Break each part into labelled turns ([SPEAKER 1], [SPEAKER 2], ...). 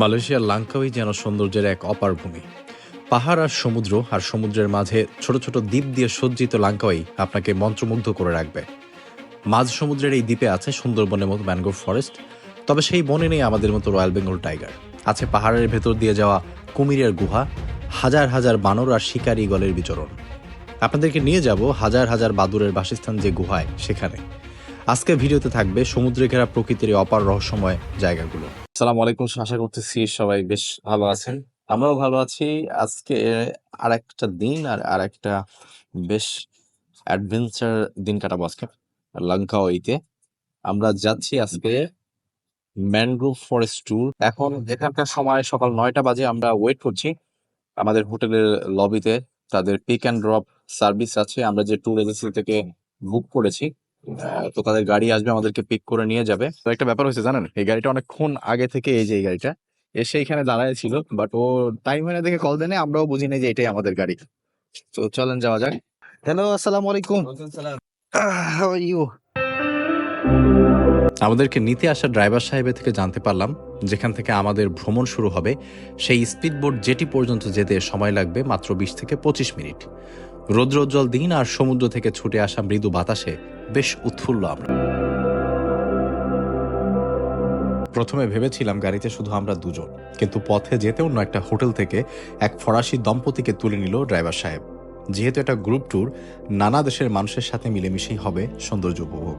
[SPEAKER 1] মালয়েশিয়ার লাঙ্কাউই যেন সৌন্দর্যের এক অপার ভূমি। পাহাড় আর সমুদ্র আর সমুদ্রের মাঝে ছোট ছোট দ্বীপ দিয়ে সজ্জিত লাঙ্কাওয়াই আপনাকে মন্ত্রমুগ্ধ করে রাখবে। মাঝ সমুদ্রের এই দ্বীপে আছে সুন্দরবনের মতো ম্যানগ্রোভ ফরেস্ট, তবে সেই বনে নেই আমাদের মতো রয়্যাল বেঙ্গল টাইগার। আছে পাহাড়ের ভেতর দিয়ে যাওয়া কুমিরের গুহা, হাজার হাজার বানর আর শিকারি গলের বিচরণ। আপনাদেরকে নিয়ে যাব হাজার হাজার বাদুরের বাসস্থান যে গুহায়, সেখানে। আজকের ভিডিওতে থাকবে সমুদ্রে ঘেরা প্রকৃতির অপার রহস্যময় জায়গাগুলো। সালাম আলাইকুম আশা করতেছি সবাই বেশ ভালো আছেন। আমরাও ভালো আছি। আজকে আর একটা দিন আর আর একটা বেশ অ্যাডভেঞ্চার দিন কাটাবো আজকে লঙ্কাওইতে আমরা যাচ্ছি আজকে ম্যানগ্রোভ ফরেস্ট ট্যুর। এখন এখানকার সময় সকাল নয়টা বাজে আমরা ওয়েট করছি। আমাদের হোটেলের লবিতে তাদের পিক অ্যান্ড ড্রপ সার্ভিস আছে। আমরা যে ট্যুর এজেন্সি থেকে বুক করেছি তো তাদের গাড়ি আসবে আমাদেরকে পিক করে নিয়ে যাবে। তো একটা ব্যাপার হয়েছে জানেন? এই গাড়িটা অনেকক্ষণ আগে থেকে এই যে এই গাড়িটা এসে এখানে দাঁড়ায় ছিল বাট ও টাইম হয় না দেখে কল দেনে আমরাও বুঝি না যে এটাই আমাদের গাড়ি। তো চলেন যাওয়া যাক। হ্যালো আসসালামু আলাইকুম। হাউ আর ইউ আমাদেরকে নিতে আসা ড্রাইভার সাহেবের থেকে জানতে পারলাম যেখান থেকে আমাদের ভ্রমণ শুরু হবে সেই স্পিডবোট জেটি পর্যন্ত যেতে সময় লাগবে মাত্র বিশ থেকে পঁচিশ মিনিট। রৌদ্রোজ্জ্বল দিন আর সমুদ্র থেকে ছুটে আসা মৃদু বাতাসে বেশ উৎফুল্ল আমরা। প্রথমে ভেবেছিলাম গাড়িতে শুধু আমরা দুজন, কিন্তু পথে যেতে অন্য একটা হোটেল থেকে এক ফরাসি দম্পতিকে তুলে নিল ড্রাইভার সাহেব। যেহেতু এটা গ্রুপ ট্যুর, নানা দেশের মানুষের সাথে মিলেমিশেই হবে সৌন্দর্য উপভোগ।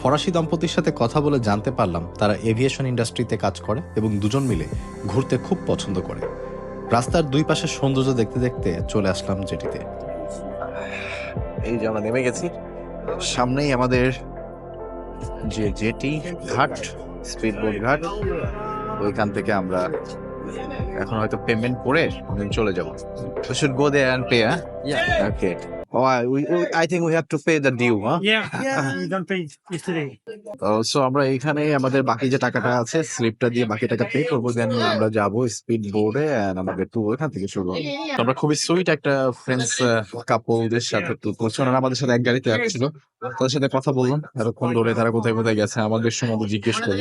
[SPEAKER 1] ফরাসি দম্পতির সাথে কথা বলে জানতে পারলাম তারা এভিয়েশন ইন্ডাস্ট্রিতে কাজ করে এবং দুজন মিলে ঘুরতে খুব পছন্দ করে। রাস্তার দুই পাশে সৌন্দর্য দেখতে দেখতে চলে আসলাম জেটিতে। এই যে আমরা নেমে গেছি সামনেই আমাদের যে জেটি ঘাট স্পিড বোর্ড ঘাট ওইখান থেকে আমরা এখন হয়তো পেমেন্ট করে চলে যাব should go they and
[SPEAKER 2] pay.
[SPEAKER 1] Okay. Oh, I, we, we- I think we have to pay the due, huh?
[SPEAKER 2] Yeah, yeah, you done paid yesterday.
[SPEAKER 1] So আমরা এখানে আমাদের বাকি যে টাকাটা আছে স্লিপটা দিয়ে বাকি টাকা পে করব দেন আমরা যাব স্পিড বোর্ডে আমাদের ট্যুর ওখান থেকে শুরু হবে। তো আমরা খুবই সুইট একটা ফ্রেন্ডস কাপলদের সাথে ট্যুর করছি। ওনারা আমাদের সাথে এক গাড়িতে আসছিল তাদের সাথে কথা বললাম। এতক্ষণ ধরে তারা কোথায় কোথায় গেছে আমাদের সম্বন্ধে জিজ্ঞেস করল।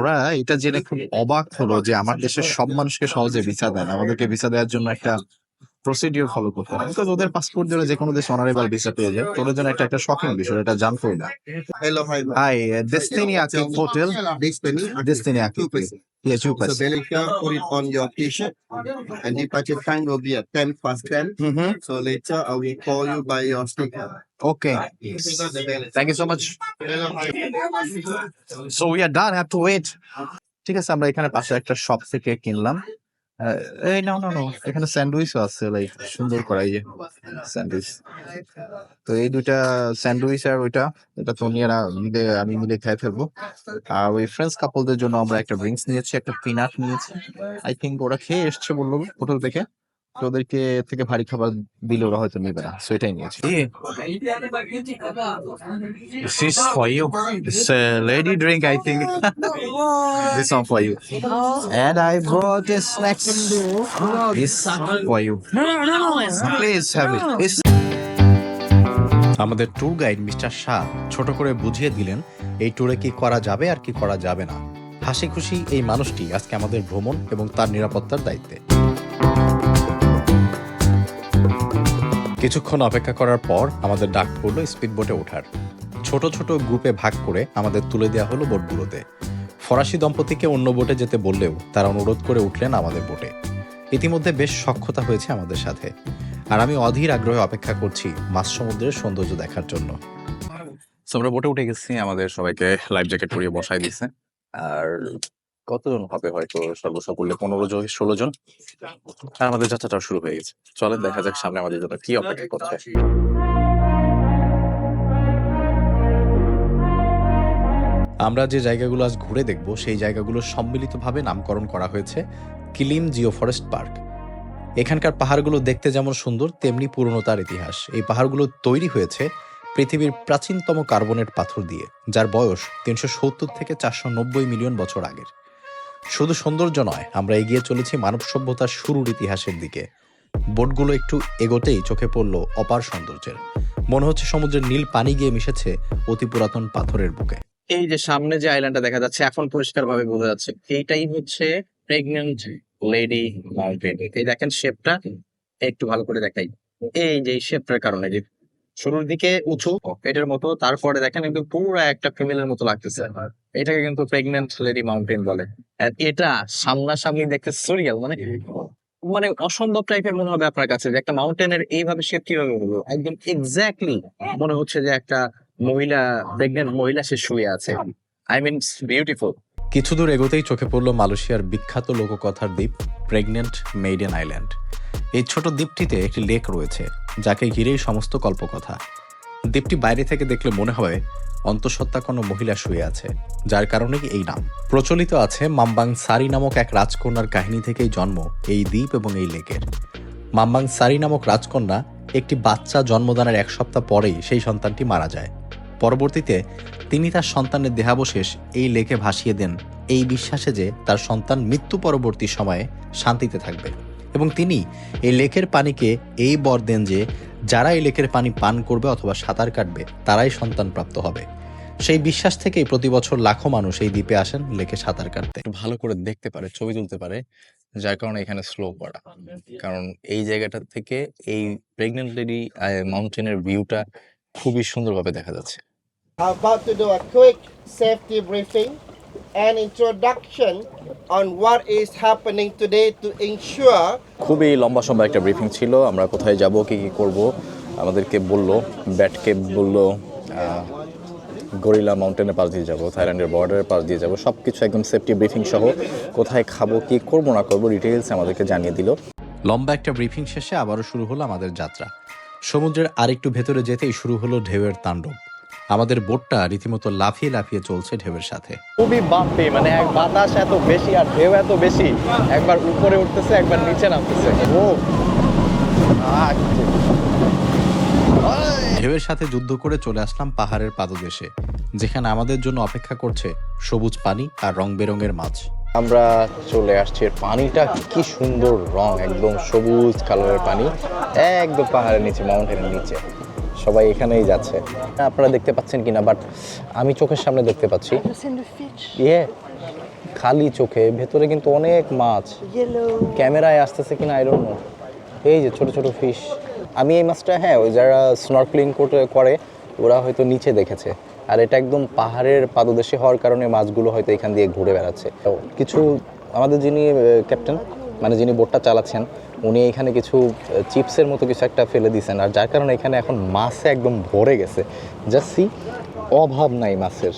[SPEAKER 1] ওরা এটা জেনে খুব অবাক হলো যে আমার দেশের সব মানুষকে সহজে ভিসা দেন আমাদেরকে ভিসা দেওয়ার জন্য একটা প্রসিডিওর ফলো করতে হয় বিকজ ওদের পাসপোর্ট দিলে যে কোনো দেশ অনারেবল ভিসা পেয়ে যায় তোদের জন্য একটা একটা শকিং বিষয় এটা জানতোই না
[SPEAKER 3] hi.
[SPEAKER 1] হাই ডেস্টিনি আকি hotel
[SPEAKER 3] This penny.
[SPEAKER 1] Destiny Aki.
[SPEAKER 3] Two percent. So
[SPEAKER 1] percent.
[SPEAKER 3] Put it on your t-shirt and departure time will be at 10 past 10.
[SPEAKER 1] Mm-hmm.
[SPEAKER 3] So later I will call you by your sticker.
[SPEAKER 1] Okay. Thank you so much. So we are done. I Have to wait. ঠিক আছে আমরা এখানে পাশে একটা shop থেকে কিনলাম এই, না না এখানে স্যান্ডউইচও আছে লাইক সুন্দর করা যে, স্যান্ডউইচ। তো এই দুইটা স্যান্ডউইচ আর ওইটা, এটা তো নিয়ে মিলে, আমি মিলে খেয়ে ফেলব। আর ওই ফ্রেন্ডস কাপলদের জন্য আমরা একটা ড্রিঙ্কস নিয়েছি, একটা পিনাট নিয়েছি। আই থিঙ্ক ওরা খেয়ে এসছে বলল হোটেল থেকে। ওদেরকে থেকে ভারী খাবার দিলে ওরা হয়তো নেবে না সো এটাই নিয়েছি This is for you. It's a lady drink, I think. this one for you. And I brought this snacks. This for you. Please have it. This- আমাদের ট্যুর গাইড মিস্টার শাহ ছোট করে বুঝিয়ে দিলেন এই ট্যুরে কি করা যাবে আর কি করা যাবে না হাসি খুশি এই মানুষটি আজকে আমাদের ভ্রমণ এবং তার নিরাপত্তার দায়িত্বে কিছুক্ষণ অপেক্ষা করার পর আমাদের ডাক পড়ল স্পিড বোটে ওঠার। ছোট ছোট গ্রুপে ভাগ করে আমাদের তুলে দেওয়া হলো বোটগুলোতে। ফরাসি দম্পতিকে অন্য বোটে যেতে বললেও তারা অনুরোধ করে উঠলেন আমাদের বোটে। ইতিমধ্যে বেশ সক্ষতা হয়েছে আমাদের সাথে। আর আমি অধীর আগ্রহে অপেক্ষা করছি মাছ সমুদ্রের সৌন্দর্য দেখার জন্য। আমরা বোটে উঠে গেছি, আমাদের সবাইকে লাইফ জ্যাকেট পরিয়ে বসাই দিছে। আর কতজন হবে হয়তো সর্বসব করলে পনেরো জন, ষোলো জন? আর আমাদের যাত্রাটাও শুরু হয়ে গেছে। চলে দেখা যাক সামনে আমাদের জন্য কি অপেক্ষা করছে। আমরা যে জায়গাগুলো আজ ঘুরে দেখব, সেই জায়গাগুলো সম্মিলিতভাবে নামকরণ করা হয়েছে কিলিম জিও ফরেস্ট পার্ক। এখানকার পাহাড়গুলো দেখতে যেমন সুন্দর, তেমনি পুরনো তার ইতিহাস। এই পাহাড়গুলো তৈরি হয়েছে পৃথিবীর প্রাচীনতম কার্বনেট পাথর দিয়ে, যার বয়স তিনশো সত্তর থেকে চারশো নব্বই মিলিয়ন বছর আগের। শুধু সৌন্দর্য নয়, আমরা এগিয়ে চলেছি মানব সভ্যতার শুরুর ইতিহাসের দিকে। বোটগুলো একটু এগোতেই চোখে পড়ল অপার সৌন্দর্যের। মনে হচ্ছে সমুদ্রের নীল পানি গিয়ে মিশেছে অতি পুরাতন পাথরের বুকে।
[SPEAKER 4] এই যে সামনে যে আইল্যান্ডটা দেখা যাচ্ছে, এখন পরিষ্কার ভাবে বোঝা যাচ্ছে, এইটাই হচ্ছে
[SPEAKER 1] প্রেগনেন্ট লেডি মাউন্টেন এই দেখেন শেপটা একটু ভালো করে দেখাই। এই যে শেপটার কারণে যে শুরুর দিকে উঁচু এটার মতো, তারপরে দেখেন কিন্তু পুরো একটা ফিমেলের মতো লাগতেছে। এটাকে কিন্তু প্রেগনেন্ট লেডি মাউন্টেন বলে। আর এটা সামনাসামনি দেখতে সুরিয়াল মানে মানে অসম্ভব টাইপের মনে হবে আপনার কাছে যে একটা মাউন্টেনের এইভাবে শেপ কীভাবে হলো? একদম এক্স্যাক্টলি মনে হচ্ছে যে একটা মহিলা প্রেগনেন্ট মহিলা সে শুয়ে আছে। আই মিন বিউটিফুল
[SPEAKER 5] কিছু দূর এগোতেই চোখে পড়ল মালয়েশিয়ার বিখ্যাত লোককথার দ্বীপ প্রেগনেন্ট মেইডেন আইল্যান্ড এই ছোট দ্বীপটিতে একটি লেক রয়েছে, যাকে ঘিরেই সমস্ত কল্পকথা। দ্বীপটি বাইরে থেকে দেখলে মনে হয় অন্তঃসত্ত্বা কোনো মহিলা শুয়ে আছে, যার কারণেই এই নাম। প্রচলিত আছে মাম্বাং সারি নামক এক রাজকন্যার কাহিনী থেকেই জন্ম এই দ্বীপ এবং এই লেকের। মাম্বাং সারি নামক রাজকন্যা একটি বাচ্চা জন্মদানের এক সপ্তাহ পরেই সেই সন্তানটি মারা যায়। পরবর্তীতে তিনি তার সন্তানের দেহাবশেষ এই লেকে ভাসিয়ে দেন, এই বিশ্বাসে যে তার সন্তান মৃত্যু পরবর্তী সময়ে শান্তিতে থাকবে। এবং তিনি এই লেকের পানিকে এই বর দেন যে যারা এই লেকের পানি পান করবে অথবা সাঁতার কাটবে তারাই সন্তান প্রাপ্ত হবে। সেই বিশ্বাস থেকেই প্রতি বছর লাখো মানুষ এই দ্বীপে আসেন লেকে সাঁতার কাটতে। ভালো করে দেখতে পারে ছবি তুলতে পারে যার কারণে এখানে স্লো করা কারণ এই জায়গাটা থেকে এই প্রেগনেন্ট লেডি মাউন্টেনের ভিউটা খুবই সুন্দরভাবে দেখা যাচ্ছে।
[SPEAKER 3] About to do a quick safety briefing? And introduction on what is happening today to ensure
[SPEAKER 1] খুবই লম্বা সময় একটা ব্রিফিং ছিল আমরা কোথায় যাব কি কি করব। আমাদেরকে বলল ব্যাটকে বলল গরিলা মাউন্টেনের পাশ দিয়ে যাব থাইল্যান্ডের বর্ডারের পাশ দিয়ে যাব সব কিছু একদম সেফটি ব্রিফিং সহ কোথায় খাব কি করব না করব ডিটেইলস আমাদেরকে জানিয়ে দিল।
[SPEAKER 5] লম্বা একটা ব্রিফিং শেষে আবারও শুরু হলো আমাদের যাত্রা। সমুদ্রের আরেকটু ভেতরে যেতেই শুরু হলো ঢেউয়ের তাণ্ডব। আমাদের বোটটা রীতিমতো লাফিয়ে লাফিয়ে চলছে ঢেউয়ের সাথে।
[SPEAKER 1] খুবই বাপে মানে এক বাতাস এত বেশি আর ঢেউ এত বেশি একবার উপরে উঠতেছে একবার নিচে নামতেছে। ও!
[SPEAKER 5] ঢেউয়ের সাথে যুদ্ধ করে চলে আসলাম পাহাড়ের পাদদেশে যেখানে আমাদের জন্য অপেক্ষা করছে সবুজ পানি আর রং বেরঙের মাছ।
[SPEAKER 1] আমরা চলে আসছি পানিটা কি সুন্দর রং একদম সবুজ কালারের পানি একদম পাহাড়ের নিচে মাউন্টেনের নিচে। সবাই এখানেই যাচ্ছে। আপনারা দেখতে পাচ্ছেন কিনা বাট আমি চোখের সামনে দেখতে পাচ্ছি। ইয়ে খালি চোখে ভেতরে কিন্তু অনেক মাছ। ক্যামেরায় আসতেছে কিনা আই ডোন্ট নো এই যে ছোট ছোট ফিশ আমি এই মাছটা হ্যাঁ ওই যারা স্নর্কলিং করে ওরা হয়তো নিচে দেখেছে। আর এটা একদম পাহাড়ের পাদদেশে হওয়ার কারণে মাছগুলো হয়তো এখান দিয়ে ঘুরে বেড়াচ্ছে। কিছু আমাদের যিনি ক্যাপ্টেন মানে যিনি বোটটা চালাচ্ছেন উনি এখানে কিছু চিপসের মতো কিছু একটা ফেলে দিয়েছেন। আর যার কারণে এখানে এখন মাছে একদম ভরে গেছে। জাস্ট সি অভাব নাই মাছের।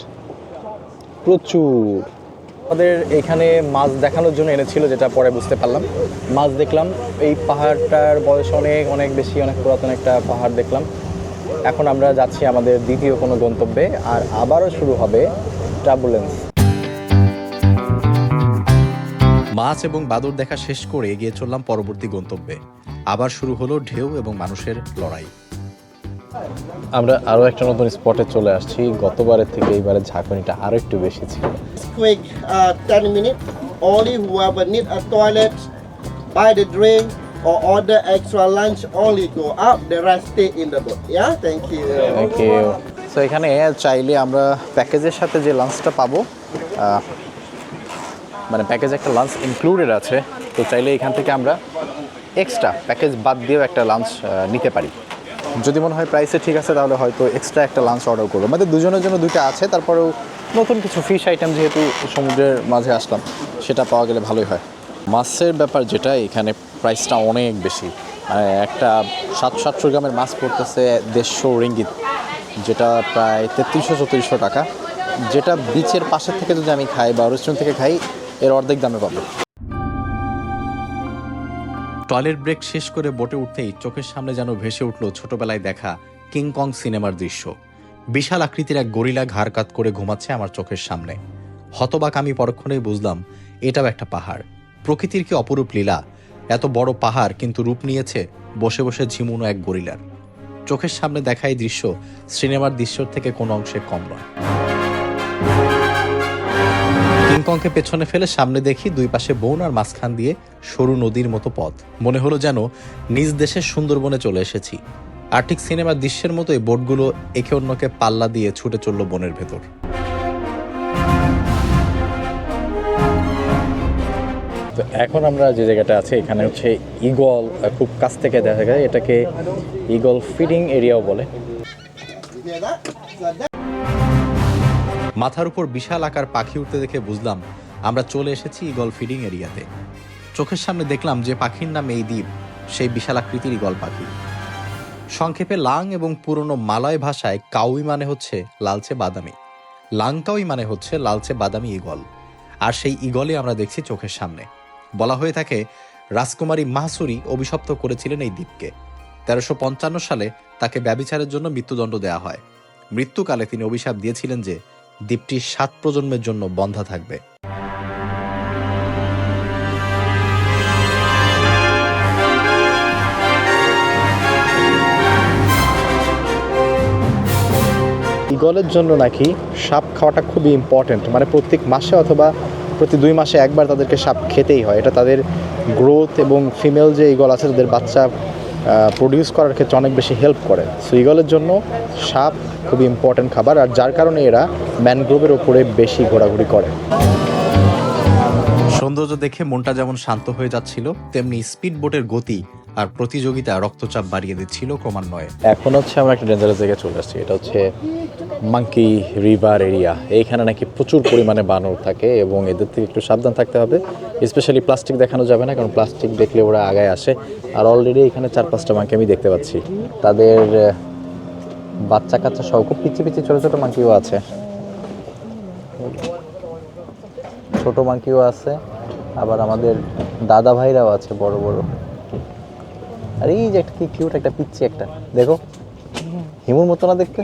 [SPEAKER 1] প্রচুর। আমাদের এখানে মাছ দেখানোর জন্য এনেছিল, যেটা পরে বুঝতে পারলাম। মাছ দেখলাম, এই পাহাড়টার বয়স অনেক অনেক বেশি, অনেক পুরাতন একটা পাহাড় দেখলাম। এখন আমরা যাচ্ছি আমাদের দ্বিতীয় কোনো গন্তব্যে, আর আবারও শুরু হবে ট্রাবুলেন্স
[SPEAKER 5] মাছ এবং বাদর দেখা শেষ করে এগিয়ে চললাম পরবর্তী গন্তব্যে। আবার শুরু হলো ঢেউ এবং মানুষের লড়াই।
[SPEAKER 1] আমরা আরও একটা নতুন স্পটে চলে আসছি। গতবারের থেকে এইবারের ঝাঁকুনিটা আরও একটু বেশি ছিল।
[SPEAKER 3] Quick uh, 10 minutes. Only whoever need a toilet buy the drink or order extra lunch only go out the rest stay in the boat. Yeah? Thank you.
[SPEAKER 1] Thank you so এখানে চাইলে আমরা প্যাকেজের সাথে যে লাঞ্চটা পাবো মানে প্যাকেজে একটা লাঞ্চ ইনক্লুডেড আছে, তো চাইলে এখান থেকে আমরা এক্সট্রা প্যাকেজ বাদ দিয়েও একটা লাঞ্চ নিতে পারি। যদি মনে হয় প্রাইসে ঠিক আছে, তাহলে হয়তো এক্সট্রা একটা লাঞ্চ অর্ডার করব। আমাদের দুজনের জন্য দুইটা আছে, তারপরেও নতুন কিছু ফিশ আইটেম যেহেতু সমুদ্রের মাঝে আসলাম, সেটা পাওয়া গেলে ভালোই হয়। মাছের ব্যাপার যেটা, এখানে প্রাইসটা অনেক বেশি। মানে একটা সাতশো সাতশো গ্রামের মাছ পড়তেছে দেড়শো রিঙ্গিত, যেটা প্রায় তেত্রিশশো চৌত্রিশশো টাকা। যেটা বিচের পাশের থেকে যদি আমি খাই বা রেস্টুরেন্ট থেকে খাই এর অর্ধেক দামে পাবো।
[SPEAKER 5] টয়লেট ব্রেক শেষ করে বোটে উঠতেই চোখের সামনে যেন ভেসে উঠল ছোটবেলায় দেখা কিংকং সিনেমার দৃশ্য। বিশাল আকৃতির এক গরিলা ঘাড় কাত করে ঘুমাচ্ছে আমার চোখের সামনে। হতবাক আমি পরক্ষণেই বুঝলাম, এটাও একটা পাহাড়। প্রকৃতির কি অপরূপ লীলা? এত বড় পাহাড় কিন্তু রূপ নিয়েছে বসে বসে ঝিমুনো এক গরিলার। চোখের সামনে দেখা এই দৃশ্য সিনেমার দৃশ্যর থেকে কোনো অংশে কম নয়। কিংকংকে পেছনে ফেলে সামনে দেখি দুই পাশে বন আর মাঝখান দিয়ে সরু নদীর মতো পথ। মনে হলো যেন নিজ দেশের সুন্দরবনে চলে এসেছি। আর ঠিক সিনেমার দৃশ্যের মতো এই বোটগুলো একে অন্যকে পাল্লা দিয়ে ছুটে চলল বনের ভেতর।
[SPEAKER 1] এখন আমরা যে জায়গাটা আছে এখানে হচ্ছে ইগল খুব কাছ থেকে দেখা যায় এটাকে ইগল ফিডিং এরিয়াও বলে।
[SPEAKER 5] মাথার উপর বিশাল আকার পাখি উঠতে দেখে বুঝলাম, আমরা চলে এসেছি ইগল ফিডিং এরিয়াতে। চোখের সামনে দেখলাম যে পাখির নাম এই দ্বীপ, সেই বিশাল আকৃতির ইগল পাখি। সংক্ষেপে লাং এবং পুরনো মালয় ভাষায় কাউই মানে হচ্ছে লালচে বাদামি। লাংকাউই মানে হচ্ছে লালচে বাদামি ইগল আর সেই ইগলই আমরা দেখছি চোখের সামনে। বলা হয়ে থাকে, রাজকুমারী মাহসুরি অভিশপ্ত করেছিলেন এই দ্বীপকে। তেরোশো পঞ্চান্ন সালে তাকে ব্যবিচারের জন্য মৃত্যুদণ্ড দেওয়া হয়। মৃত্যুকালে তিনি অভিশাপ দিয়েছিলেন যে দ্বীপটি সাত প্রজন্মের জন্য বন্ধা থাকবে।
[SPEAKER 1] ইগলের জন্য নাকি সাপ খাওয়াটা খুবই ইম্পর্ট্যান্ট মানে প্রত্যেক মাসে অথবা প্রতি দুই মাসে একবার তাদেরকে সাপ খেতেই হয়। এটা তাদের গ্রোথ এবং ফিমেল যে ইগল আছে, তাদের বাচ্চা প্রডিউস করার ক্ষেত্রে অনেক বেশি হেল্প করে। সো ইগলের জন্য সাপ খুবই ইম্পর্ট্যান্ট খাবার, আর যার কারণে এরা ম্যানগ্রোভের ওপরে বেশি ঘোরাঘুরি করে।
[SPEAKER 5] সৌন্দর্য দেখে মনটা যেমন শান্ত হয়ে যাচ্ছিল, তেমনি স্পিড বোটের গতি আর প্রতিযোগিতা রক্তচাপ বাড়িয়ে দিচ্ছিল ক্রমান্বয়ে।
[SPEAKER 1] এখন হচ্ছে আমরা একটা ডেঞ্জারাস জায়গায় চলে আসছি, এটা হচ্ছে মাঙ্কি রিভার এরিয়া এইখানে নাকি প্রচুর পরিমাণে বানর থাকে এবং এদের থেকে একটু সাবধান থাকতে হবে। স্পেশালি প্লাস্টিক দেখানো যাবে না, কারণ প্লাস্টিক দেখলে ওরা আগায় আসে। আর অলরেডি এখানে চার পাঁচটা মাঙ্কি আমি দেখতে পাচ্ছি। তাদের বাচ্চা কাচ্চা সহ খুব পিছিয়ে পিছিয়ে ছোটো ছোটো মাঙ্কিও আছে। ছোটো মাঙ্কিও আছে, আবার আমাদের দাদা ভাইরাও আছে, বড় বড়। আর এই যে একটা, কি কিউট একটা পিচ্ছি একটা, দেখো। হিমুর মতো না দেখতে?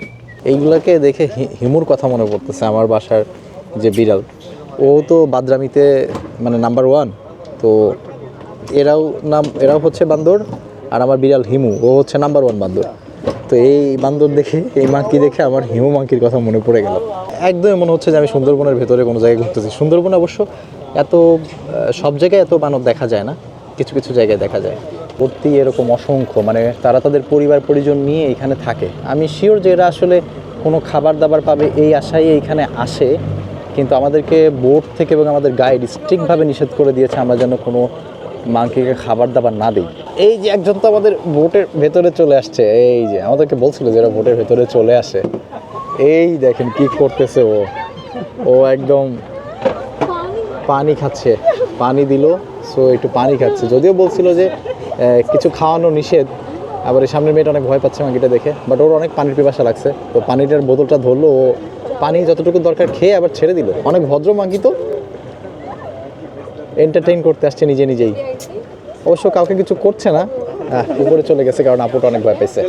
[SPEAKER 1] এইগুলাকে দেখে হিমুর কথা মনে পড়তেছে আমার বাসার যে বিড়াল। ও তো বাদরামিতে মানে নাম্বার ওয়ান তো এরাও নাম, এরাও হচ্ছে বান্দর, আর আমার বিড়াল হিমু, ও হচ্ছে নাম্বার ওয়ান বান্দর। তো এই বান্দর দেখে, এই মাঙ্কি দেখে আমার হিমু মাঙ্কির কথা মনে পড়ে গেল। একদমই মনে হচ্ছে যে আমি সুন্দরবনের ভেতরে কোনো জায়গায় ঘুরতেছি। সুন্দরবনে অবশ্য এত সব জায়গায় এত বানর দেখা যায় না, কিছু কিছু জায়গায় দেখা যায়। ভর্তি এরকম অসংখ্য মানে তারা তাদের পরিবার পরিজন নিয়ে এখানে থাকে। আমি শিওর যে এরা আসলে কোনো খাবার দাবার পাবে এই আশায় এইখানে আসে কিন্তু আমাদেরকে বোট থেকে এবং আমাদের গাইড স্ট্রিক্টভাবে নিষেধ করে দিয়েছে আমরা যেন কোনো মাংকিকে খাবার দাবার না দিই। এই যে একজন তো আমাদের বোটের ভেতরে চলে আসছে এই যে আমাদেরকে বলছিল যে এরা বোটের ভেতরে চলে আসে। এই দেখেন কি করতেছে ও। ও একদম পানি। খাচ্ছে পানি দিল সো একটু পানি খাচ্ছে। যদিও বলছিল যে কিছু খাওয়ানো নিষেধ, আবার এই সামনের মেয়েটা অনেক ভয় পাচ্ছে মাগিটা দেখে বাট ওর অনেক পানির পিপাসা লাগছে। তো পানিটার বোতলটা ধরলো, ও পানি যতটুকু দরকার খেয়ে আবার ছেড়ে দিল। অনেক ভদ্র মাগি তো। এন্টারটেইন করতে আসছে নিজে নিজেই। অবশ্য কাউকে কিছু করছে না। উপরে চলে গেছে কারণ আপুটা অনেক ভয় পাইছে।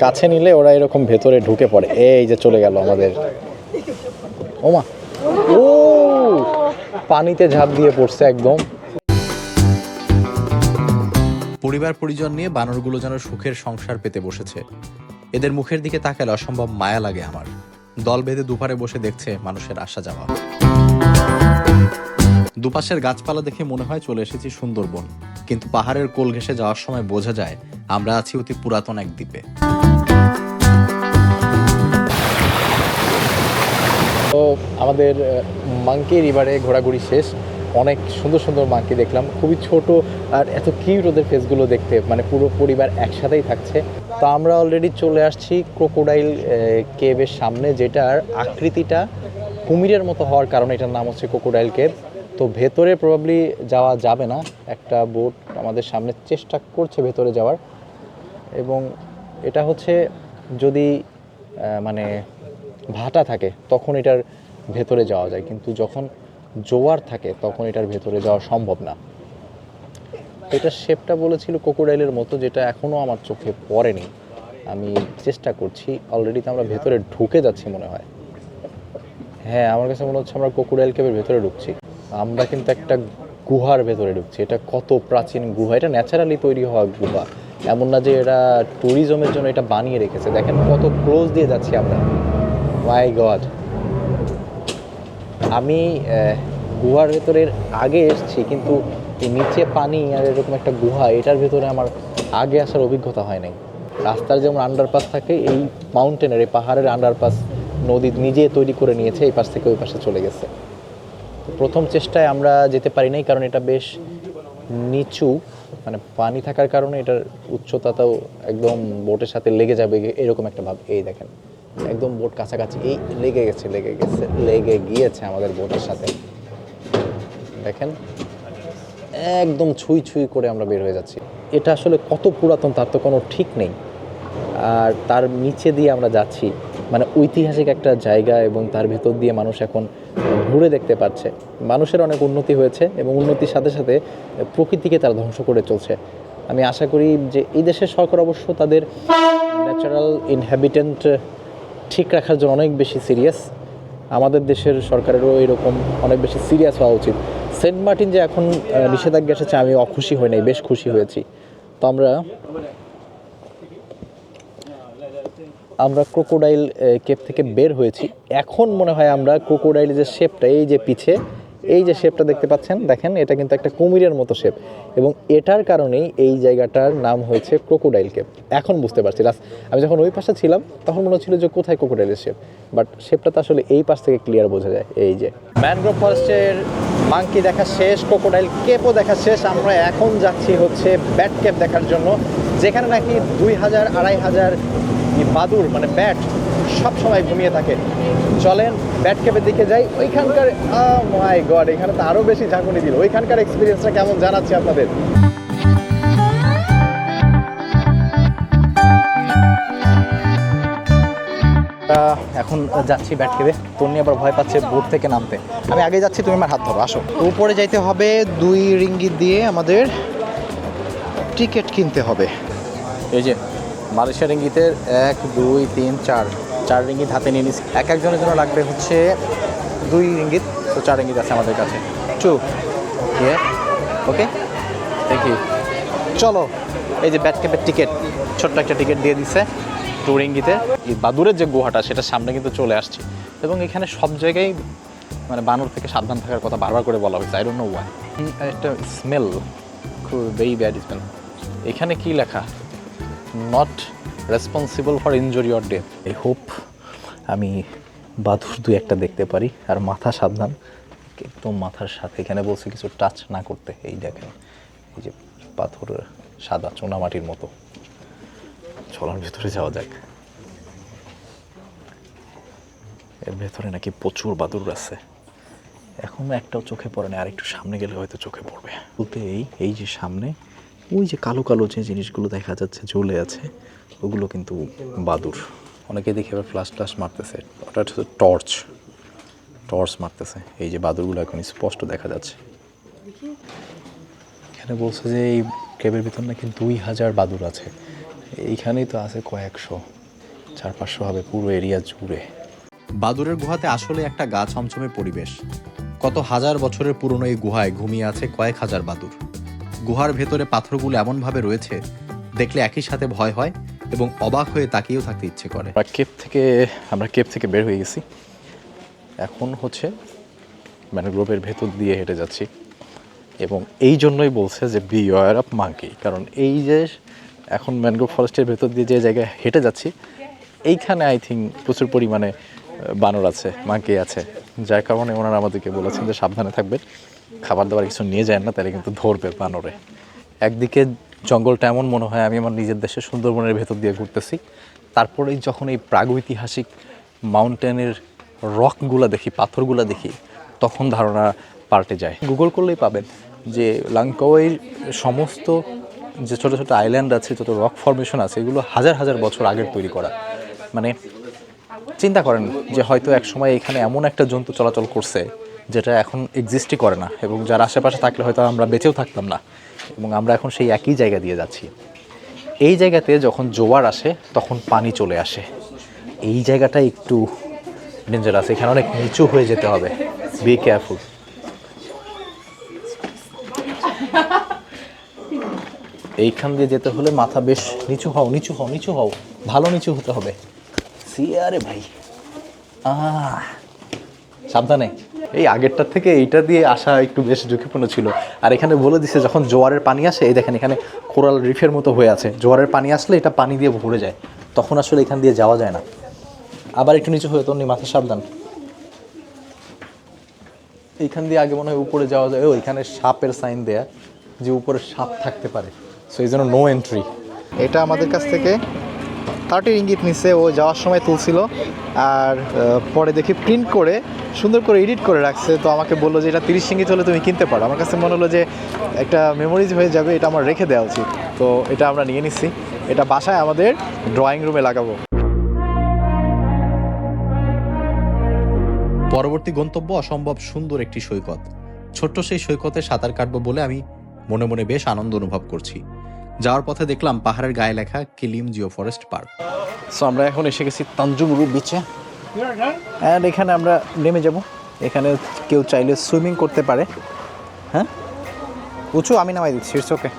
[SPEAKER 1] কাছে নিলে ওরা এরকম ভেতরে ঢুকে পড়ে। এই যে চলে গেল আমাদের। ওমা। ও! পানিতে ঝাঁপ দিয়ে পড়ছে একদম।
[SPEAKER 5] পরিবার পরিজন নিয়ে বানরগুলো যেন সুখের সংসার পেতে বসেছে। এদের মুখের দিকে তাকালে অসম্ভব মায়া লাগে আমার। দল বেঁধে দুপারে বসে দেখছে মানুষের আসা যাওয়া। দুপাশের গাছপালা দেখে মনে হয় চলে এসেছি সুন্দরবন। কিন্তু পাহাড়ের কোল ঘেঁষে যাওয়ার সময় বোঝা যায়, আমরা আছি অতি পুরাতন এক দ্বীপে।
[SPEAKER 1] তো আমাদের মাঙ্কি রিভারে ঘোরাঘুরি শেষ। অনেক সুন্দর সুন্দর মাকে দেখলাম। খুবই ছোট আর এত কিউট ওদের ফেসগুলো দেখতে। মানে পুরো পরিবার একসাথেই থাকছে। তো আমরা অলরেডি চলে আসছি ক্রোকোডাইল কেভের সামনে, যেটার আকৃতিটা কুমিরের মতো হওয়ার কারণে এটার নাম হচ্ছে ক্রোকোডাইল কেভ তো ভেতরে প্রবাবলি যাওয়া যাবে না। একটা বোট আমাদের সামনে চেষ্টা করছে ভেতরে যাওয়ার। এবং এটা হচ্ছে যদি মানে ভাটা থাকে, তখন এটার ভেতরে যাওয়া যায়। কিন্তু যখন জোয়ার থাকে, তখন এটার ভেতরে যাওয়া সম্ভব না। এটা শেপটা বলেছিল কোকোডাইলের মতো, যেটা এখনও আমার চোখে পড়েনি। আমি চেষ্টা করছি, অলরেডি তো আমরা ভেতরে ঢুকে যাচ্ছি মনে হয়। হ্যাঁ আমার কাছে মনে হচ্ছে আমরা কোকোডাইল কেবের ভেতরে ঢুকছি। আমরা কিন্তু একটা গুহার ভেতরে ঢুকছি। এটা কত প্রাচীন গুহা? এটা ন্যাচারালি তৈরি হওয়া গুহা। এমন না যে এরা ট্যুরিজমের জন্য এটা বানিয়ে রেখেছে। দেখেন কত ক্লোজ দিয়ে যাচ্ছি আমরা। মাই গড আমি গুহার ভেতরের আগে এসেছি, কিন্তু নিচে পানি আর এরকম একটা গুহা, এটার ভেতরে আমার আগে আসার অভিজ্ঞতা হয় নাই। রাস্তার যেমন আন্ডারপাস থাকে, এই মাউন্টেনের এই পাহাড়ের আন্ডারপাস নদী নিজে তৈরি করে নিয়েছে, এই পাশ থেকে ওই পাশে চলে গেছে। প্রথম চেষ্টায় আমরা যেতে পারি নাই, কারণ এটা বেশ নিচু মানে পানি থাকার কারণে এটার উচ্চতাটাও একদম বোটের সাথে লেগে যাবে, এরকম একটা ভাব, এই দেখেন। একদম বোট কাছাকাছি। এই লেগে গেছে লেগে গেছে, লেগে গিয়েছে আমাদের বোটের সাথে। দেখেন, একদম ছুঁই ছুঁই করে আমরা বের হয়ে যাচ্ছি। এটা আসলে কত পুরাতন, তার তো কোনো ঠিক নেই। আর তার নিচে দিয়ে আমরা যাচ্ছি মানে ঐতিহাসিক একটা জায়গা এবং তার ভেতর দিয়ে মানুষ এখন ঘুরে দেখতে পাচ্ছে। মানুষের অনেক উন্নতি হয়েছে এবং উন্নতির সাথে সাথে প্রকৃতিকে তারা ধ্বংস করে চলছে। আমি আশা করি যে এই দেশের সরকার অবশ্য তাদের ন্যাচারাল ইনহ্যাবিটেন্ট ঠিক রাখার জন্য অনেক বেশি সিরিয়াস আমাদের দেশের সরকারেরও এরকম অনেক বেশি সিরিয়াস হওয়া উচিত। সেন্ট মার্টিন যে এখন নিষেধাজ্ঞা এসেছে, আমি অখুশি হই নাই, বেশ খুশি হয়েছি। তো আমরা আমরা ক্রোকোডাইল কেপ থেকে বের হয়েছি। এখন মনে হয় আমরা ক্রোকোডাইল যে শেপটা এই যে পিছে এই যে শেপটা দেখতে পাচ্ছেন, দেখেন, এটা কিন্তু একটা কুমিরের মতো শেপ। এবং এটার কারণেই এই জায়গাটার নাম হয়েছে ক্রোকোডাইল কেপ। এখন বুঝতে পারছি, লাস্ট, আমি যখন ওই পাশে ছিলাম, তখন মনে হচ্ছিল যে কোথায় ক্রোকোডাইলের শেপ। বাট শেপটা তো আসলে এই পাশ থেকে ক্লিয়ার বোঝা যায়, এই যে। ম্যানগ্রোভ ফরেস্টের মাংকি দেখা শেষ, ক্রোকোডাইল কেপও দেখা শেষ। আমরা এখন যাচ্ছি হচ্ছে ব্যাট কেপ দেখার জন্য, যেখানে নাকি দুই হাজার, আড়াই হাজার বাদুর মানে ব্যাট সব সময় ঘুমিয়ে থাকে। চলেন ব্যাট ক্যাপের দিকে যাই। ওইখানকার মাই গড এখানে তো আরও বেশি ঝাঁকুনি দিল। ওইখানকার এক্সপিরিয়েন্সটা কেমন জানাচ্ছি আপনাদের? এখন যাচ্ছি ব্যাট কেবে তন্নি আবার ভয় পাচ্ছে বোট থেকে নামতে। আমি আগে যাচ্ছি, তুমি আমার হাত ধরো, আসো। উপরে যাইতে হবে, দুই রিঙ্গিত দিয়ে আমাদের টিকিট কিনতে হবে। এই যে, মালয়েশিয়া রিঙ্গিতের এক, দুই, তিন, চার। চার রিঙ্গিত হাতে নিয়ে নিছি এক একজনের জন্য লাগবে হচ্ছে দুই রিঙ্গিত, তো চার রিঙ্গিত আছে আমাদের কাছে। টু ইয়ে। ওকে? ইউ চলো, এই যে ব্যাট ক্যাপের টিকিট, ছোট্ট একটা টিকিট দিয়ে দিছে টু রিঙ্গিতে। এই বাদুরের যে গুহাটা সেটা সামনে কিন্তু চলে আসছে। এবং এখানে সব জায়গায় মানে বানর থেকে সাবধান থাকার কথা বারবার করে বলা হয়েছে। আই ডোন্ট নো একটা স্মেল খুব ভেরি ব্যাড স্মেল এখানে কি লেখা? Not responsible for injury or death I hope আমি বাদুর দুই একটা দেখতে পারি, আর মাথা সাবধান। একদম মাথার সাথে, এখানে বলছে কিছু টাচ না করতে। এই দেখেন, এই যে পাথর সাদা চুনামাটির মতো। চলার ভেতরে যাওয়া যাক। এর ভেতরে নাকি প্রচুর বাদুর আছে। এখনও একটাও চোখে পড়ে না, আর একটু সামনে গেলে হয়তো চোখে পড়বে। বলতে এই এই যে সামনে, ওই যে কালো কালো যে জিনিসগুলো দেখা যাচ্ছে ঝুলে আছে ওগুলো কিন্তু বাদুর। অনেকে দেখে এবার ফ্লাশ ট্লাশ মারতেছে। ওটা হচ্ছে টর্চ টর্চ মারতেছে। এই যে বাদুরগুলো এখন স্পষ্ট দেখা যাচ্ছে। এখানে বলছে যে এই কেবের ভিতর নাকি দুই হাজার বাদুর আছে। এইখানেই তো আছে কয়েকশো। চার পাঁচশো হবে পুরো এরিয়া জুড়ে।
[SPEAKER 5] বাদুরের গুহাতে আসলে একটা গা ছমছমে পরিবেশ। কত হাজার বছরের পুরনো এই গুহায় ঘুমিয়ে আছে কয়েক হাজার বাদুর। গুহার ভেতরে পাথরগুলো এমনভাবে রয়েছে, দেখলে একই সাথে ভয় হয় এবং অবাক হয়ে তাকিয়েও থাকতে ইচ্ছে করে।
[SPEAKER 1] কেপ থেকে, আমরা কেপ থেকে বের হয়ে গেছি। এখন হচ্ছে ম্যানগ্রোভের ভেতর দিয়ে হেঁটে যাচ্ছি। এবং এই জন্যই বলছে যে বি ওয়ার অফ মাঙ্কি কারণ এই যে এখন ম্যানগ্রোভ ফরেস্টের ভেতর দিয়ে যে জায়গায় হেঁটে যাচ্ছি, এইখানে আই থিঙ্ক প্রচুর পরিমাণে বানর আছে মাঙ্কি আছে। যার কারণে ওনারা আমাদেরকে বলেছেন যে সাবধানে থাকবেন। খাবার দাবার কিছু নিয়ে যায় না, তাহলে কিন্তু ধরবে বানরে। একদিকে জঙ্গলটা এমন মনে হয়, আমি আমার নিজের দেশের সুন্দরবনের ভেতর দিয়ে ঘুরতেছি। তারপরে যখন এই প্রাগৈতিহাসিক মাউন্টেনের রকগুলো দেখি, পাথরগুলো দেখি, তখন ধারণা পাল্টে যায়। গুগল করলেই পাবেন যে লাংকাওয়ের সমস্ত যে ছোটো ছোটো আইল্যান্ড আছে, যত রক ফরমেশন আছে, এগুলো হাজার হাজার বছর আগের তৈরি করা। মানে চিন্তা করেন যে হয়তো এক সময় এখানে এমন একটা জন্তু চলাচল করছে, যেটা এখন এক্সিস্টই করে না এবং যার আশেপাশে থাকলে হয়তো আমরা বেঁচেও থাকতাম না। এবং আমরা এখন সেই একই জায়গা দিয়ে যাচ্ছি। এই জায়গাতে যখন জোয়ার আসে, তখন পানি চলে আসে। এই জায়গাটা একটু ডেঞ্জারাস এখানে অনেক নিচু হয়ে যেতে হবে। বি কেয়ারফুল এইখান দিয়ে যেতে হলে মাথা বেশ নিচু হও নিচু হও নিচু হও। ভালো নিচু হতে হবে। সি আরে ভাই। আহ, সাবধানে। এই আগেরটার থেকে এইটা দিয়ে আসা একটু বেশ ঝুঁকিপূর্ণ ছিল। আর এখানে বলে দিছে, যখন জোয়ারের পানি আসে, এই দেখেন এখানে কোরাল রিফের মতো হয়ে আছে। জোয়ারের পানি আসলে এটা পানি দিয়ে ভরে যায়। তখন আসলে এখান দিয়ে যাওয়া যায় না। আবার একটু নিচু হয়ে তোর মাথা সাবধান। এইখান দিয়ে আগে মনে হয় উপরে যাওয়া যায়। ও, এখানে সাপের সাইন দেয়া যে উপরে সাপ থাকতে পারে। সো এই জন্য নো এন্ট্রি এটা আমাদের কাছ থেকে থার্টি ইঙ্গিত নিচ্ছে ও যাওয়ার সময় তুলছিল। আর পরে দেখি প্রিন্ট করে সুন্দর করে এডিট করে রাখছে। তো আমাকে বলল যে, এটা তিরিশ ইঙ্গিত হলে তুমি কিনতে পারো। আমার কাছে মনে হলো যে, একটা মেমোরিজ হয়ে যাবে, এটা আমার রেখে দেওয়া উচিত। তো এটা আমরা নিয়ে নিচ্ছি। এটা বাসায় আমাদের ড্রয়িং রুমে লাগাবো।
[SPEAKER 5] পরবর্তী গন্তব্য অসম্ভব সুন্দর একটি সৈকত। ছোট্ট সেই সৈকতে সাঁতার কাটবো বলে আমি মনে মনে বেশ আনন্দ অনুভব করছি। যাওয়ার পথে দেখলাম পাহাড়ের গায়ে লেখা Kilim geo forest park.
[SPEAKER 1] So আমরা এখন এসে গেছি তানজুমরু বিচে অ্যান্ড এখানে আমরা নেমে যাব। এখানে কেউ চাইলে সুইমিং করতে পারে। হ্যাঁ? উঁচু, আমি নামাই দিচ্ছি ওকে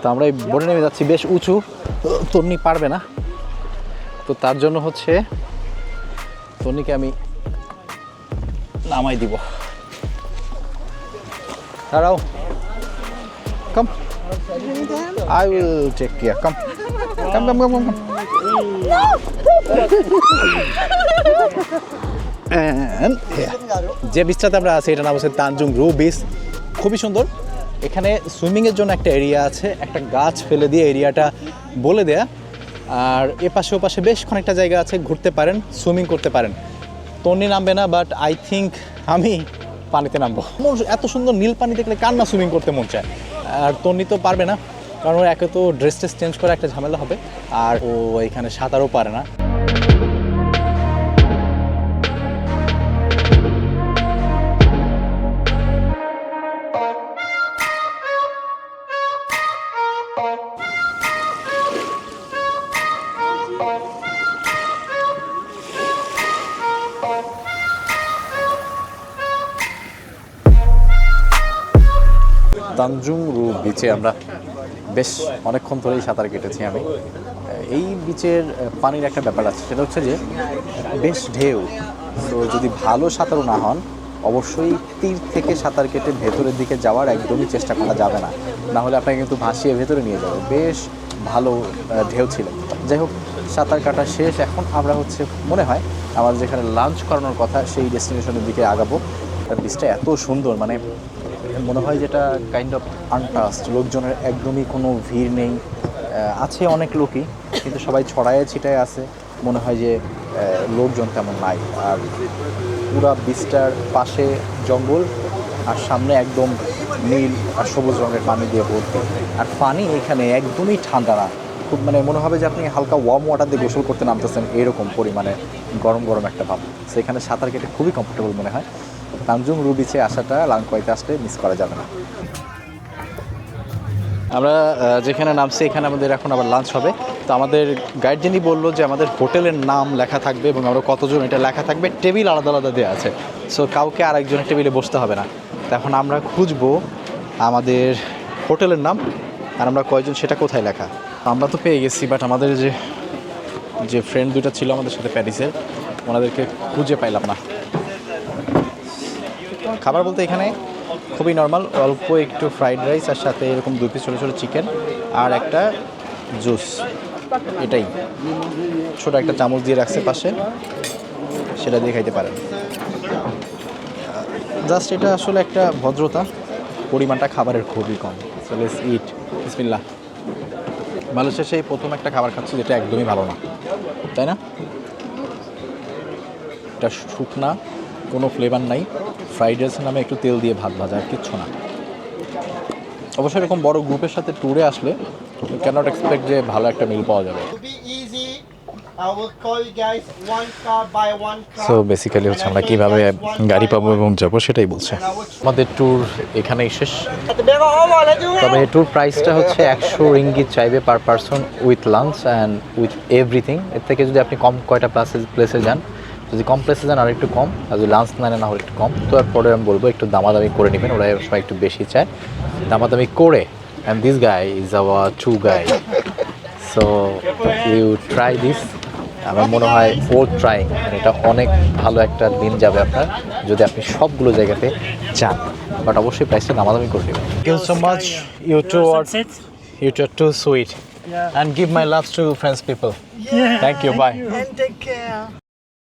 [SPEAKER 1] তো আমরা এই বোটে নেমে যাচ্ছি, বেশ উঁচু। তন্নি পারবে না। তো তার জন্য হচ্ছে তন্নিকে আমি নামাই দিব। দাঁড়াও। Come will take care come come come come come And here. যে বিচটাতে আমরা আছি, এটা নাম হচ্ছে তানজুং রু বিচ খুবই সুন্দর। এখানে সুইমিংয়ের জন্য একটা এরিয়া আছে, একটা গাছ ফেলে দিয়ে এরিয়াটা বলে দেয়া। আর এ পাশে ও পাশে বেশ খানিকটা জায়গা আছে, ঘুরতে পারেন সুইমিং করতে পারেন। তন্নি নামবে না বাট আই থিঙ্ক আমি পানিতে নামবো। এত সুন্দর নীল পানি দেখলে কার না সুইমিং করতে মন চায়? আর তন্নি তো পারবে না, কারণ ওর একে তো ড্রেস টেস চেঞ্জ করে একটা ঝামেলা হবে, আর ও এখানে সাঁতারও পারে না। তানজুং রু বিচে আমরা বেশ অনেকক্ষণ ধরেই সাঁতার কেটেছি আমি। এই বিচের পানির একটা ব্যাপার আছে, সেটা হচ্ছে যে বেশ ঢেউ। তো যদি ভালো সাঁতারু না হন, অবশ্যই তীর থেকে সাঁতার কেটে ভেতরের দিকে যাওয়ার একদমই চেষ্টা করা যাবে না। না হলে আপনাকে কিন্তু ভাসিয়ে ভেতরে নিয়ে যাবে। বেশ ভালো ঢেউ ছিল। যাই হোক, সাঁতার কাটা শেষ। এখন আমরা হচ্ছে, মনে হয়, আমাদের যেখানে লাঞ্চ করানোর কথা, সেই ডেস্টিনেশনের দিকে আগাবো। বিচটা এত সুন্দর মানে মনে হয় যেটা কাইন্ড অফ আনটাস্ট লোকজনের একদমই কোনো ভিড় নেই। আছে অনেক লোকই, কিন্তু সবাই ছড়ায় ছিটায় আছে। মনে হয় যে লোকজন তেমন নাই। আর পুরা বিচটার পাশে জঙ্গল, আর সামনে একদম নীল আর সবুজ রঙের পানি দিয়ে ভর্তি। আর পানি এখানে একদমই ঠান্ডা না। খুব মানে মনে হবে যে আপনি হালকা ওয়ার্ম ওয়াটার দিয়ে গোসল করতে নামতেছেন, এরকম পরিমাণে গরম গরম একটা ভাব। সেখানে সাঁতার কেটে খুবই কমফোর্টেবল মনে হয়। তানজুং রু বিচে আসাটা লাংকোয়াইতে আসলে মিস করা যাবে না। আমরা যেখানে নামছি, এখানে আমাদের এখন আবার লাঞ্চ হবে। তো আমাদের গাইড যিনি বলল যে আমাদের হোটেলের নাম লেখা থাকবে এবং আমরা কতজন এটা লেখা থাকবে। টেবিল আলাদা আলাদা দেওয়া আছে। সো কাউকে আর একজনের টেবিলে বসতে হবে না। তো এখন আমরা খুঁজবো আমাদের হোটেলের নাম আর আমরা কয়জন সেটা কোথায় লেখা। আমরা তো পেয়ে গেছি বাট আমাদের যে যে ফ্রেন্ড দুটো ছিল আমাদের সাথে প্যারিসের, ওনাদেরকে খুঁজে পাইলাম না। খাবার বলতে এখানে খুবই নর্মাল অল্প একটু ফ্রাইড রাইস আর সাথে এরকম দুই পিস ছোটো ছোটো চিকেন আর একটা জুস এটাই। ছোটো একটা চামচ দিয়ে রাখছে পাশে, সেটা দিয়ে খাইতে পারেন। জাস্ট এটা আসলে একটা ভদ্রতা, পরিমাণটা খাবারের খুবই কম। সো লেটস ইট বিসমিল্লাহ মালয়েশিয়া সেই প্রথম একটা খাবার খাচ্ছি যেটা একদমই ভালো না। তাই না? এটা শুকনা কোনো ফ্লেভার নাই। ফ্রাইড রাইস নামে একটু তেল দিয়ে ভাত ভাজা আর কিচ্ছু না। অবশ্যই এরকম বড় গ্রুপের সাথে ট্যুরে আসলে ক্যানট এক্সপেক্ট যে ভালো একটা মিল পাওয়া যাবে. সো বেসিক্যালি হচ্ছে আমরা কীভাবে গাড়ি পাবো এবং যাব সেটাই বলছে। আমাদের ট্যুর এখানেই শেষ। তবে ট্যুর প্রাইসটা হচ্ছে একশো রিঙ্গিত চাইবে per person with lunch and with everything এর থেকে যদি আপনি কম কয়টা প্লেসে প্লেসে যান যদি কম প্লেসে যান আর একটু কম। আর যদি লাঞ্চ না নেন না হলে একটু কম। তো এরপরে আমি বলব একটু দামাদামি করে নেবেন। ওরা সবাই একটু বেশি চায়। দামাদামি করে and this guy is our tour guy so you try this আমার মনে হয় ও ট্রাই এটা অনেক ভালো একটা দিন যাবে আপনার যদি আপনি সবগুলো জায়গাতে যান। বাট অবশ্যই প্রাইসটা দামাদামি করে নেবেন। Thank you so much you too you too too sweet
[SPEAKER 2] Yeah.
[SPEAKER 1] and give my loves to French people.
[SPEAKER 2] Yeah.
[SPEAKER 1] Thank